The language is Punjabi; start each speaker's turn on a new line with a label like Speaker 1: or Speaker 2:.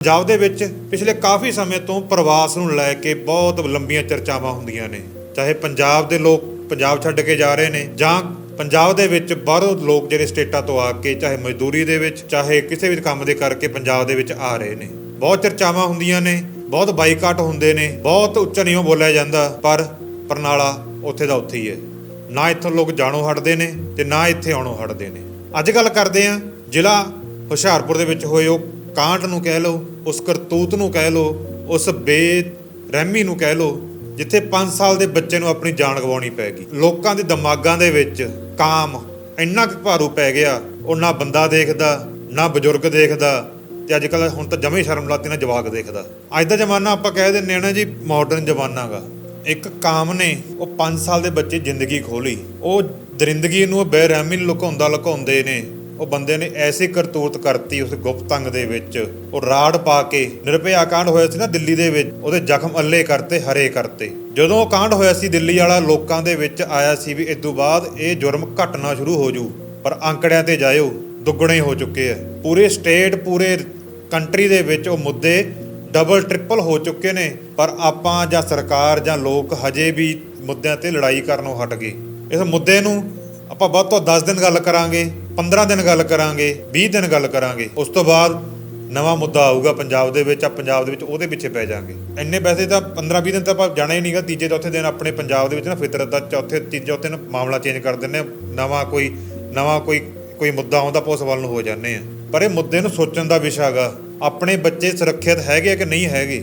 Speaker 1: ਪੰਜਾਬ ਦੇ ਵਿੱਚ ਪਿਛਲੇ ਕਾਫੀ ਸਮੇਂ ਤੋਂ ਪ੍ਰਵਾਸ ਨੂੰ ਲੈ ਕੇ ਬਹੁਤ ਲੰਬੀਆਂ ਚਰਚਾਵਾਂ ਹੁੰਦੀਆਂ ਨੇ। ਚਾਹੇ ਪੰਜਾਬ ਦੇ ਲੋਕ ਪੰਜਾਬ ਛੱਡ ਕੇ ਜਾ ਰਹੇ ਨੇ ਜਾਂ ਪੰਜਾਬ ਦੇ ਵਿੱਚ ਬਾਹਰੋਂ ਲੋਕ ਜਿਹੜੇ ਸਟੇਟਾਂ ਤੋਂ ਆ ਕੇ ਚਾਹੇ ਮਜ਼ਦੂਰੀ ਦੇ ਵਿੱਚ, ਚਾਹੇ ਕਿਸੇ ਵੀ ਕੰਮ ਦੇ ਕਰਕੇ ਪੰਜਾਬ ਦੇ ਵਿੱਚ ਆ ਰਹੇ ਨੇ। ਬਹੁਤ ਚਰਚਾਵਾਂ ਹੁੰਦੀਆਂ ਨੇ, ਬਹੁਤ ਬਾਈਕਾਟ ਹੁੰਦੇ ਨੇ, ਬਹੁਤ ਉੱਚਾ ਨਹੀਂ ਬੋਲਿਆ ਜਾਂਦਾ, ਪਰ ਪਰਨਾਲਾ ਉੱਥੇ ਦਾ ਉੱਥੇ ਹੀ ਹੈ। ਨਾ ਇੱਥੋਂ ਲੋਕ ਜਾਣੋਂ ਹਟਦੇ ਨੇ ਤੇ ਨਾ ਇੱਥੇ ਆਉਣੋਂ ਹਟਦੇ ਨੇ। ਅੱਜ ਗੱਲ ਕਰਦੇ ਆ ਜ਼ਿਲ੍ਹਾ ਹੁਸ਼ਿਆਰਪੁਰ ਦੇ ਵਿੱਚ ਹੋਏ ਉਹ ਕਾਂਟ ਨੂੰ ਕਹਿ ਲਓ, ਉਸ ਕਰਤੂਤ ਨੂੰ ਕਹਿ ਲਓ, ਉਸ ਬੇਰਹਿਮੀ ਨੂੰ ਕਹਿ ਲਓ, ਜਿੱਥੇ 5 ਸਾਲ ਦੇ ਬੱਚੇ ਨੂੰ ਆਪਣੀ ਜਾਨ ਗਵਾਉਣੀ ਪੈ ਗਈ। ਲੋਕਾਂ ਦੇ ਦਿਮਾਗਾਂ ਦੇ ਵਿੱਚ ਕਾਮ ਇੰਨਾ ਕੁ ਭਾਰੂ ਪੈ ਗਿਆ, ਉਹ ਨਾ ਬੰਦਾ ਦੇਖਦਾ, ਨਾ ਬਜ਼ੁਰਗ ਦੇਖਦਾ, ਤੇ ਅੱਜ ਕੱਲ ਹੁਣ ਤਾਂ ਜਮੇ ਹੀ ਸ਼ਰਮ ਲਾਤੀ ਨਾ ਜਵਾਕ ਦੇਖਦਾ। ਅੱਜ ਦਾ ਜ਼ਮਾਨਾ ਆਪਾਂ ਕਹਿ ਦਿੰਦੇ ਆ ਨਾ ਜੀ ਮਾਡਰਨ ਜ਼ਮਾਨਾ ਗਾ। ਇੱਕ ਕਾਮ ਨੇ, ਉਹ 5 ਸਾਲ ਦੇ ਬੱਚੇ ਜ਼ਿੰਦਗੀ ਖੋਲੀ। ਉਹ ਦਰਿੰਦਗੀ ਨੂੰ ਬੇਰਹਿਮੀ ਨੂੰ ਲੁਕਾਉਂਦਾ ਲੁਕਾਉਂਦੇ ਨੇ। ਉਹ ਬੰਦੇ ਨੇ ਐਸੀ ਕਰਤੂਤ ਕਰਤੀ ਉਸ ਗੁਪਤੰਗ ਦੇ ਵਿੱਚ। ਉਹ ਰਾੜ ਪਾ ਕੇ ਨਿਰਭਇਆ ਕਾਂਡ ਹੋਇਆ ਸੀ ਨਾ ਦਿੱਲੀ ਦੇ ਵਿੱਚ, ਉਹਦੇ ਜ਼ਖਮ ਅੱਲੇ ਕਰਤੇ, ਹਰੇ ਕਰਤੇ। ਜਦੋਂ ਉਹ ਕਾਂਡ ਹੋਇਆ ਸੀ, ਦਿੱਲੀ ਵਾਲਾ ਲੋਕਾਂ ਦੇ ਵਿੱਚ ਆਇਆ ਸੀ ਵੀ ਇਸ ਤੋਂ ਬਾਅਦ ਇਹ ਜੁਰਮ ਘਟਣਾ ਸ਼ੁਰੂ ਹੋ ਜੂ, ਪਰ ਅੰਕੜਿਆਂ ਤੇ ਜਾਇਓ, ਦੁੱਗਣੇ ਹੋ ਚੁੱਕੇ ਆ। ਪੂਰੇ ਸਟੇਟ, ਪੂਰੇ ਕੰਟਰੀ ਦੇ ਵਿੱਚ ਉਹ ਮੁੱਦੇ ਡਬਲ ਟ੍ਰਿਪਲ ਹੋ ਚੁੱਕੇ ਨੇ, ਪਰ ਆਪਾਂ ਜਾਂ ਸਰਕਾਰ ਜਾਂ ਲੋਕ ਹਜੇ ਵੀ ਮੁੱਦਿਆਂ ਤੇ ਲੜਾਈ ਕਰਨੋਂ ਹਟ ਗਏ। ਇਸ ਮੁੱਦੇ ਨੂੰ ਆਪਾਂ ਵੱਧ ਤੋਂ 10 ਦਿਨ ਗੱਲ ਕਰਾਂਗੇ। 15 ਦਿਨ ਗੱਲ ਕਰਾਂਗੇ 20 ਦਿਨ ਗੱਲ ਕਰਾਂਗੇ, ਉਸ ਤੋਂ ਬਾਅਦ ਨਵਾਂ ਮੁੱਦਾ ਆਊਗਾ ਪੰਜਾਬ ਦੇ ਵਿੱਚ ਆ ਪੰਜਾਬ ਦੇ ਵਿੱਚ ਉਹਦੇ ਪਿੱਛੇ ਪੈ ਜਾਾਂਗੇ। ਇੰਨੇ ਪੈਸੇ ਤਾਂ 15 20 ਦਿਨ ਤਾਂ ਆਪਾਂ ਜਾਣਾ ਹੀ ਨਹੀਂਗਾ, ਤੀਜੇ ਚੌਥੇ ਦਿਨ ਆਪਣੇ ਪੰਜਾਬ ਦੇ ਵਿੱਚ ਨਾ ਫਿਤਰਤ ਦਾ ਚੌਥੇ, ਤੀਜੇ ਚੌਥੇ ਦਿਨ ਮਾਮਲਾ ਚੇਂਜ ਕਰ ਦਿੰਦੇ ਨਵਾਂ ਕੋਈ ਨਵਾਂ ਕੋਈ ਕੋਈ ਮੁੱਦਾ ਆਉਂਦਾ ਆਪਾਂ ਉਸ ਵੱਲ ਨੂੰ ਹੋ ਜਾਂਦੇ ਆ ਪਰ ਇਹ ਮੁੱਦੇ ਨੂੰ ਸੋਚਣ ਦਾ ਵਿਸ਼ਾ ਹੈਗਾ, ਆਪਣੇ ਬੱਚੇ ਸੁਰੱਖਿਅਤ ਹੈਗੇ ਆ ਕਿ ਨਹੀਂ ਹੈਗੇ?